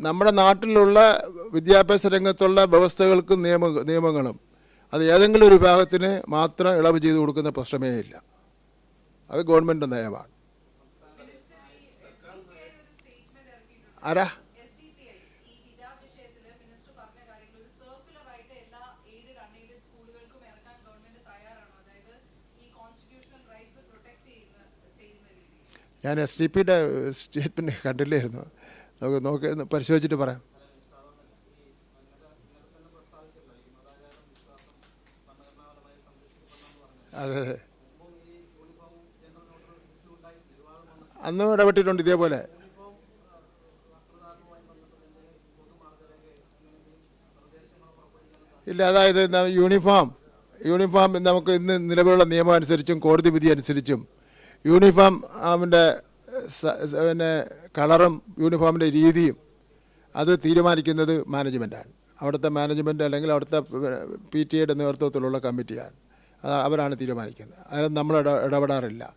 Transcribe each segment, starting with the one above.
നമ്മുടെ നാട്ടിലുള്ള വിദ്യാഭ്യാസ രംഗത്തുള്ള വ്യവസ്ഥകൾക്കും നിയമ നിയമങ്ങളും അത് ഏതെങ്കിലും ഒരു വിഭാഗത്തിന് മാത്രം ഇളവ് ചെയ്തു കൊടുക്കുന്ന പ്രശ്നമേ ഇല്ല. അത് ഗവൺമെന്റ് നയമാണ്. ആരാ? ഞാൻ എസ് ഡി പിയുടെ സ്റ്റേറ്റ്മെന്റ് കണ്ടില്ലായിരുന്നു. നമുക്ക് നോക്കി പരിശോധിച്ചിട്ട് പറയാം. അതെ അതെ. അന്നും ഇടപെട്ടിട്ടുണ്ട് ഇതേപോലെ. ഇല്ല അതായത് യൂണിഫോം യൂണിഫോം നമുക്ക് ഇന്ന് നിലവിലുള്ള നിയമം അനുസരിച്ചും കോടതി വിധി അനുസരിച്ചും യൂണിഫോം അവന്റെ പിന്നെ കളറും യൂണിഫോമിന്റെ രീതിയും അത് തീരുമാനിക്കുന്നത് മാനേജ്മെന്റാണ്. അവിടുത്തെ മാനേജ്മെന്റ് അല്ലെങ്കിൽ അവിടുത്തെ പി ടി എയുടെ നേതൃത്വത്തിലുള്ള കമ്മിറ്റിയാണ്. അത് അവരാണ് തീരുമാനിക്കുന്നത്. അത് നമ്മൾ ഇട ഇടപെടാറില്ല.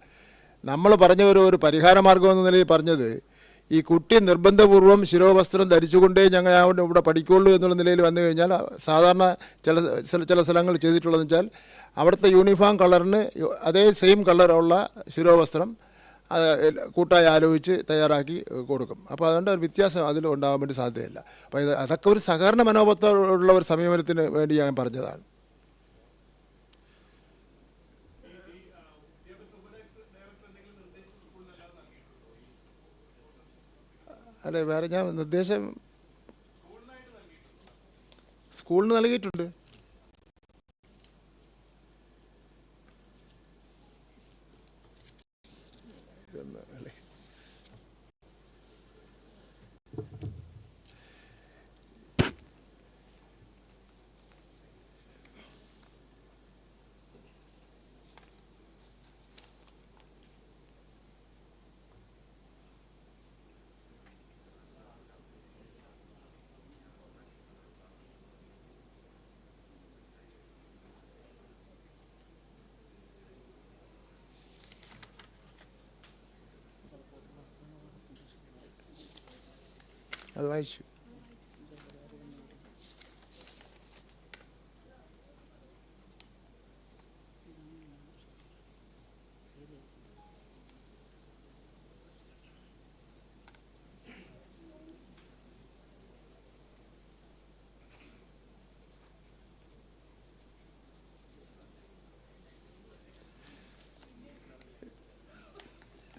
നമ്മൾ പറഞ്ഞ ഒരു ഒരു പരിഹാര മാർഗം എന്ന നിലയിൽ പറഞ്ഞത് ഈ കുട്ടി നിർബന്ധപൂർവം ശിരോവസ്ത്രം ധരിച്ചുകൊണ്ടേ ഞങ്ങൾ ഇവിടെ പഠിക്കുള്ളൂ എന്നുള്ള നിലയിൽ വന്നു കഴിഞ്ഞാൽ സാധാരണ ചില- ചില സ്ഥലങ്ങൾ ചെയ്തിട്ടുള്ളതെന്ന് വെച്ചാൽ അവിടുത്തെ യൂണിഫോം കളറിന് അതേ സെയിം കളറുള്ള ശിരോവസ്ത്രം അത് കൂട്ടായി ആലോചിച്ച് തയ്യാറാക്കി കൊടുക്കും. അപ്പോൾ അതുകൊണ്ട് ഒരു വ്യത്യാസം അതിൽ ഉണ്ടാകാൻ വേണ്ടി സാധ്യതയില്ല. അപ്പോൾ ഇത് അതൊക്കെ ഒരു സഹകരണ മനോഭാവത്തോടുള്ള ഒരു സമീപനത്തിന് വേണ്ടി ഞാൻ പറഞ്ഞതാണ്. അല്ലെ വേറെ ഞാൻ നിർദ്ദേശം സ്കൂളിന് നൽകിയിട്ടുണ്ട്. അത് വായിച്ചു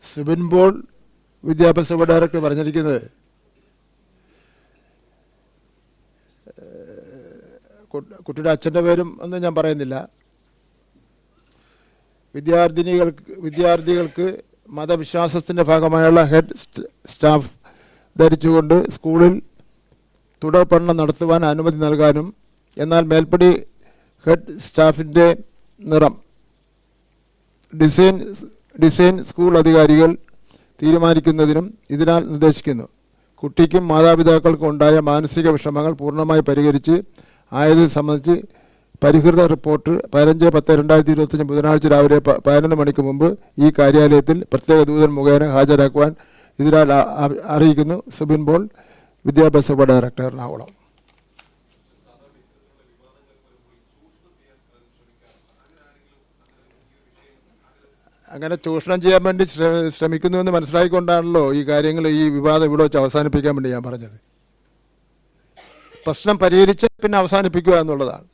സുബിൻ പോൾ വിദ്യാഭ്യാസ ഡയറക്ടർ പറഞ്ഞിരിക്കുന്നത് കുട്ടിയുടെ അച്ഛന്റെ പേരും ഒന്നും ഞാൻ പറയുന്നില്ല. വിദ്യാർത്ഥിനികൾക്ക് വിദ്യാർത്ഥികൾക്ക് മതവിശ്വാസത്തിന്റെ ഭാഗമായുള്ള ഹെഡ് സ്റ്റാഫ് ധരിച്ചുകൊണ്ട് സ്കൂളിൽ തുടർ പഠനം നടത്തുവാൻ അനുമതി നൽകാനും എന്നാൽ മേൽപ്പടി ഹെഡ് സ്റ്റാഫിന്റെ നിറം. ഡിസൈൻ ഡിസൈൻ സ്കൂൾ അധികാരികൾ തീരുമാനിക്കുന്നതിനും ഇതിനാൽ നിർദ്ദേശിക്കുന്നു. കുട്ടിക്കും മാതാപിതാക്കൾക്കും ഉണ്ടായ മാനസിക വിഷമങ്ങൾ പൂർണമായി പരിഹരിച്ച് ആയത് സംബന്ധിച്ച് പരിഹൃത റിപ്പോർട്ട് പതിനഞ്ച് പത്ത് രണ്ടായിരത്തി ഇരുപത്തഞ്ച് ബുധനാഴ്ച രാവിലെ പതിനൊന്ന് മണിക്ക് മുമ്പ് ഈ കാര്യാലയത്തിൽ പ്രത്യേക ദൂതൻ മുഖേന ഹാജരാക്കുവാൻ ഇതിനാൽ അറിയിക്കുന്നു. സുബിൻ ബോൾ വിദ്യാഭ്യാസ ഡയറക്ടർ എറണാകുളം. അങ്ങനെ ചൂഷണം ചെയ്യാൻ വേണ്ടി ശ്രമിക്കുന്നു ശ്രമിക്കുന്നുവെന്ന് മനസ്സിലാക്കിക്കൊണ്ടാണല്ലോ ഈ കാര്യങ്ങൾ ഈ വിവാദം ഇവിടെ വെച്ച് അവസാനിപ്പിക്കാൻ വേണ്ടി ഞാൻ പറഞ്ഞത്. പ്രശ്നം പരിഹരിച്ച് പിന്നെ അവസാനിപ്പിക്കുക എന്നുള്ളതാണ്.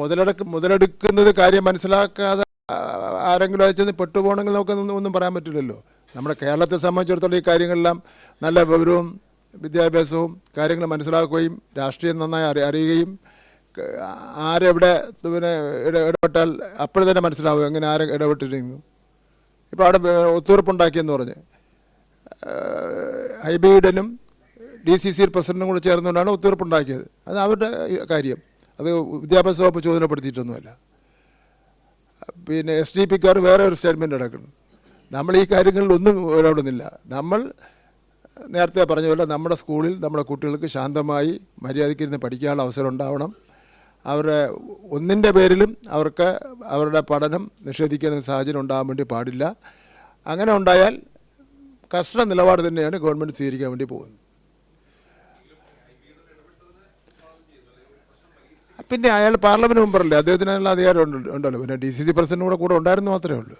മുതലെടുക്ക് മുതലെടുക്കുന്നത് കാര്യം മനസ്സിലാക്കാതെ ആരെങ്കിലും അയച്ചെന്ന് പെട്ടുപോകണമെങ്കിൽ നമുക്ക് ഒന്നും പറയാൻ പറ്റില്ലല്ലോ. നമ്മുടെ കേരളത്തെ സംബന്ധിച്ചിടത്തോളം ഈ കാര്യങ്ങളെല്ലാം നല്ല വിവരവും വിദ്യാഭ്യാസവും കാര്യങ്ങൾ മനസ്സിലാക്കുകയും രാഷ്ട്രീയം നന്നായി അറി അറിയുകയും ആരെവിടെ പിന്നെ ഇട- ഇടപെട്ടാൽ അപ്പോഴും തന്നെ മനസ്സിലാവും എങ്ങനെ ആരെ ഇടപെട്ടിരിക്കുന്നു ഇപ്പോൾ അവിടെ ഒത്തുതീർപ്പുണ്ടാക്കിയെന്ന് പറഞ്ഞ്. ഹൈബീഡനും ഡി സി സി പ്രസിഡന്റും കൂടെ ചേർന്നുകൊണ്ടാണ് ഒത്തുതീർപ്പുണ്ടാക്കിയത്. അത് അവരുടെ കാര്യം. അത് വിദ്യാഭ്യാസ വകുപ്പ് ചോദനപ്പെടുത്തിയിട്ടൊന്നുമല്ല പിന്നെ എസ് ഡി പിക്കാർ വേറെ ഒരു സ്റ്റേറ്റ്മെന്റ് എടുക്കണം നമ്മൾ ഈ കാര്യങ്ങളിൽ ഒന്നും ഇടപെടുന്നില്ല. നമ്മൾ നേരത്തെ പറഞ്ഞ പോലെ നമ്മുടെ സ്കൂളിൽ നമ്മുടെ കുട്ടികൾക്ക് ശാന്തമായി മര്യാദയ്ക്ക് ഇരുന്ന് പഠിക്കാനുള്ള അവസരം ഉണ്ടാവണം. അവരുടെ ഒന്നിന്റെ പേരിലും അവർക്ക് അവരുടെ പഠനം നിഷേധിക്കുന്ന സാഹചര്യം ഉണ്ടാകാൻ വേണ്ടി പാടില്ല. അങ്ങനെ ഉണ്ടായാൽ കർശന നിലപാട് തന്നെയാണ് ഗവൺമെന്റ് സ്വീകരിക്കാൻ വേണ്ടി പോകുന്നത്. പിന്നെ അയാൾ പാർലമെന്റ് മെമ്പറല്ലേ? അദ്ദേഹത്തിനുള്ള അധികാരം ഉണ്ടല്ലോ. പിന്നെ ഡി സി സി പ്രസിഡന്റ് കൂടെ കൂടെ ഉണ്ടായിരുന്നു മാത്രമേ ഉള്ളൂ.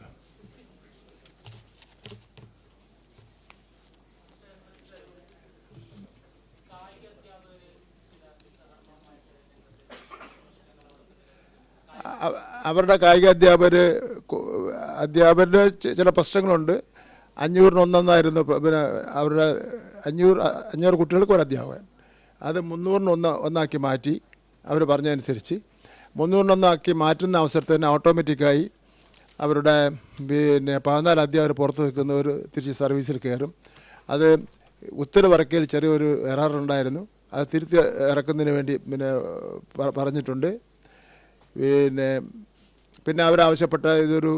അവരുടെ കായിക അധ്യാപകർ അധ്യാപകരുടെ ചില പ്രശ്നങ്ങളുണ്ട്. അഞ്ഞൂറിന് ഒന്നെന്നായിരുന്നു പ- പിന്നെ അവരുടെ അഞ്ഞൂറ് അഞ്ഞൂറ് കുട്ടികൾക്ക് ഒരു അധ്യാപകൻ. അത് മുന്നൂറിന് ഒന്ന് ഒന്നാക്കി മാറ്റി അവർ പറഞ്ഞതനുസരിച്ച്. മുന്നൂറിന് ഒന്നാക്കി മാറ്റുന്ന അവസരത്തിൽ തന്നെ ഓട്ടോമാറ്റിക്കായി അവരുടെ പിന്നെ പതിനാല് അധ്യാപകർ പുറത്ത് വയ്ക്കുന്നവർ തിരിച്ച് സർവീസിൽ കയറും. അത് ഉത്തരവിറക്കിയിൽ ചെറിയൊരു എറർ ഉണ്ടായിരുന്നു അത് തിരുത്തി ഇറക്കുന്നതിന് വേണ്ടി പിന്നെ പറഞ്ഞിട്ടുണ്ട്. പിന്നെ പിന്നെ അവരാവശ്യപ്പെട്ട ഇതൊരു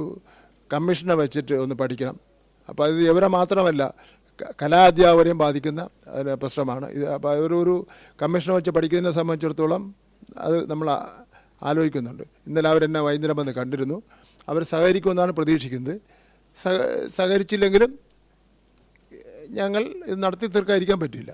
കമ്മീഷനെ വെച്ചിട്ട് ഒന്ന് പഠിക്കണം. അപ്പോൾ ഇത് ഇവരെ മാത്രമല്ല കലാ കലാധ്യാപകരെയും ബാധിക്കുന്ന പ്രശ്നമാണ്. ഇത് അപ്പോൾ ഒരു ഒരു കമ്മീഷനെ വെച്ച് പഠിക്കുന്നതിനെ സംബന്ധിച്ചിടത്തോളം അത് നമ്മൾ ആലോചിക്കുന്നുണ്ട്. ഇന്നലെ അവരെന്നെ വൈകുന്നേരം വന്ന് കണ്ടിരുന്നു. അവർ സഹകരിക്കുമെന്നാണ് പ്രതീക്ഷിക്കുന്നത്. സഹ സഹകരിച്ചില്ലെങ്കിലും ഞങ്ങൾ ഇത് നടത്തി തീർക്കാതിരിക്കാൻ പറ്റില്ല